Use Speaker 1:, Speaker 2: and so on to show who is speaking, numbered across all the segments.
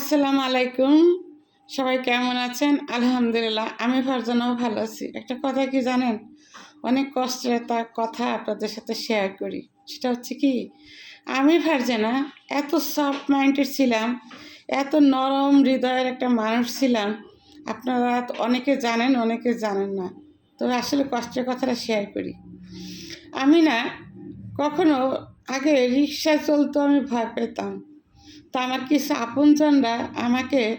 Speaker 1: আসসালামু আলাইকুম। সবাই কেমন আছেন? আলহামদুলিল্লাহ, আমি ফারজানাও ভালো আছি। একটা কথা কি জানেন? অনেক কষ্টের একটা কথা আপনাদের সাথে শেয়ার করি। সেটা হচ্ছে কি, আমি ফারজানা এত সফট মাইন্ডেড ছিলাম, এত নরম হৃদয়ের একটা মানুষ ছিলাম। আপনারা অনেকে জানেন অনেকে জানেন না। তো আসলে কষ্টের কথাটা শেয়ার করি। আমি না, কখনো আগে রিক্সা চলতো আমি ভয় পেতাম। তো আমার কিছু আপনজনরা আমাকে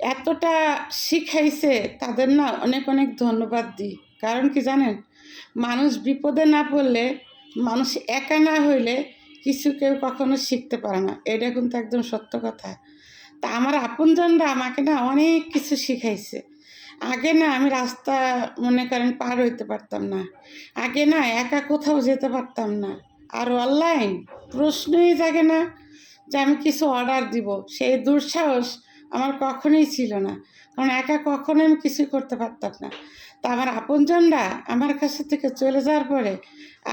Speaker 1: এতটা শিখাইছে, তাদের না অনেক অনেক ধন্যবাদ দিই। কারণ কি জানেন? মানুষ বিপদে না পড়লে, মানুষ একা না হইলে কিছু কেউ কখনো শিখতে পারে না। এটা কিন্তু একদম সত্য কথা। তা আমার আপনজনরা আমাকে না অনেক কিছু শিখাইছে। আগে না আমি রাস্তা মনে করেন পার হইতে পারতাম না। আগে না একা কোথাও যেতে পারতাম না। আর অনলাইন প্রশ্নই জাগে না। যে আমি কিছু অর্ডার দিব। সেই দুঃসাহস আমার কখনোই ছিল না। কারণ একা কখনো আমি কিছুই করতে পারতাম না। তা আমার আপনজনরা আমার কাছে থেকে চলে যাওয়ার পরে,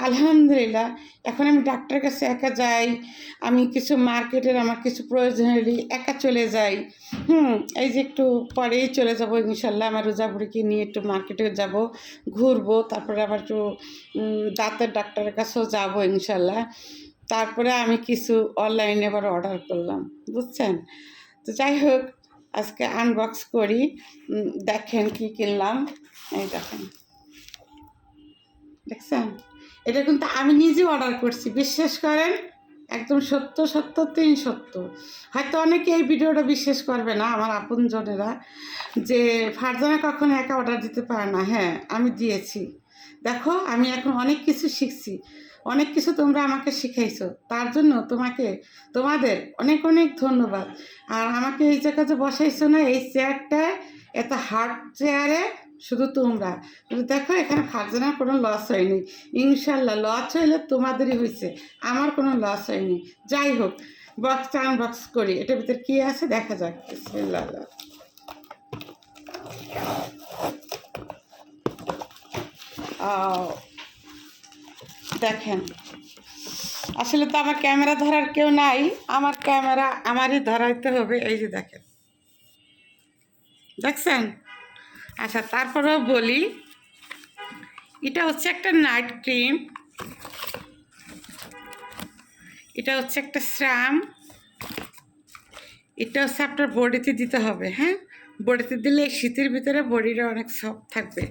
Speaker 1: আলহামদুলিল্লাহ, এখন আমি ডাক্তারের কাছে একা যাই, আমি কিছু মার্কেটের আমার কিছু প্রয়োজন হলে একা চলে যাই। হুম, এই যে একটু পরেই চলে যাব ইনশাল্লাহ, আমার রোজাপুরিকে নিয়ে একটু মার্কেটে যাব, ঘুরবো, তারপরে আবার একটু দাঁতের ডাক্তারের কাছেও যাব ইনশাল্লাহ। তারপরে আমি কিছু অনলাইনে আবার অর্ডার করলাম, বুঝছেন? তো যাই হোক, আজকে আনবক্স করি। দেখেন কি কিনলাম। এই দেখেন। দেখছেন? এটা কিন্তু আমি নিজে অর্ডার করছি, বিশ্বাস করেন? একদম সত্য সত্য তিন সত্য হয়তো অনেকে এই ভিডিওটা বিশ্বাস করবে না, আমার আপনজনেরা, যে ফারজানা কখনো একা অর্ডার দিতে পারে না। হ্যাঁ আমি দিয়েছি। দেখো, আমি এখন অনেক কিছু শিখছি। অনেক কিছু তোমরা আমাকে শিখাইছো। তার জন্য তোমাকে তোমাদের অনেক অনেক ধন্যবাদ। আর আমাকে এই জায়গাতে বসাইছো না এই চেয়ারটা এত হার্ড চেয়ারে শুধু তোমরা। দেখো এখানে ফারজানার কোনো লস হয়নি। ইনশাল্লাহ লস হইলে তোমাদেরই হয়েছে আমার কোনো লস হয়নি। যাই হোক বক্স আনবক্স করি। এটার ভিতরে কী আছে? দেখা যাক। আহ, দেখেন, আসলে তো আমার ক্যামেরা ধরার কেউ নাই, আমার ক্যামেরা আমারই ধরাইতে হবে, এই যে দেখেন। দেখছেন? আচ্ছা তারপরেও বলি, এটা হচ্ছে একটা নাইট ক্রিম, এটা হচ্ছে একটা শ্রাম এটা হচ্ছে আপনার বডিতে দিতে হবে হ্যাঁ? বডিতে দিলে শীতের ভিতরে বডিটা অনেক সফট থাকবে।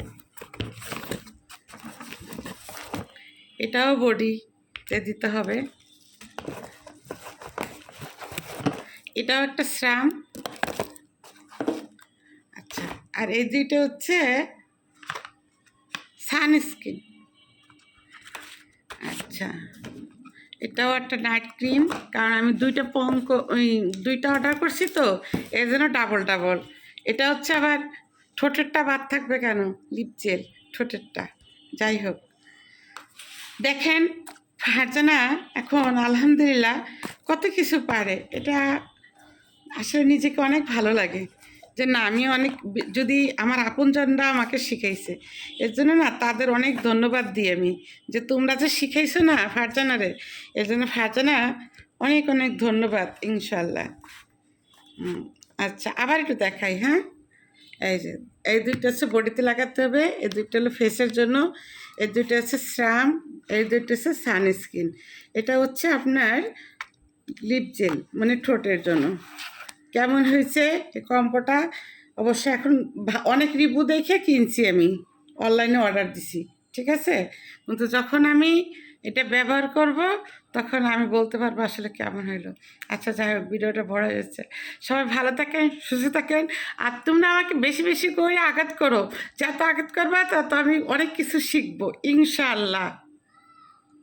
Speaker 1: এটাও বডিতে দিতে হবে। এটাও একটা শ্রাম আচ্ছা আর এই দুইটা হচ্ছে সানস্ক্রিন। আচ্ছা এটাও একটা নাইট ক্রিম, কারণ আমি দুইটা পঙ্ক ওই দুইটা অর্ডার করছি তো, এর জন্য ডাবল ডাবল। এটা হচ্ছে আবার ঠোঁটেরটা বাদ থাকবে কেন? লিপ জেল ঠোঁটেরটা। যাই হোক। দেখেন, ফারজানা এখন আলহামদুলিল্লাহ কত কিছু পারে। এটা আসলে নিজেকে অনেক ভালো লাগে যে না, আমি অনেক যদি আমার আপনজনরা আমাকে শিখাইছে, এর জন্য না তাদের অনেক ধন্যবাদ দিই আমি যে তোমরা যে শিখাইছো না ফারজানারে, এর জন্য ফারজানা অনেক অনেক ধন্যবাদ ইনশাল্লাহ আচ্ছা আবার একটু দেখাই হ্যাঁ? এই যে, এই দুইটা হচ্ছে বডিতে লাগাতে হবে, এই দুইটা হলো ফেসের জন্য। এই দুটো হচ্ছে শ্রাম এর দুটো হচ্ছে সানস্ক্রিন। এটা হচ্ছে আপনার লিপ জেল মানে ঠোঁটের জন্য। কেমন হয়েছে? কম্পটা অবশ্য এখন অনেক রিভিউ দেখে কিনছি আমি। অনলাইনে অর্ডার দিছি, ঠিক আছে? কিন্তু যখন আমি এটা ব্যবহার করব, তখন আমি বলতে পারব আসলে কেমন হইল। আচ্ছা যাই হোক, ভিডিওটা বড় যাচ্ছে। সবাই ভালো থাকেন, সুস্থ থাকেন, আর তোমরা আমাকে বেশি বেশি করে আঘাত করো। যত আঘাত করবা তত আমি অনেক কিছু শিখব, ইনশাআল্লাহ।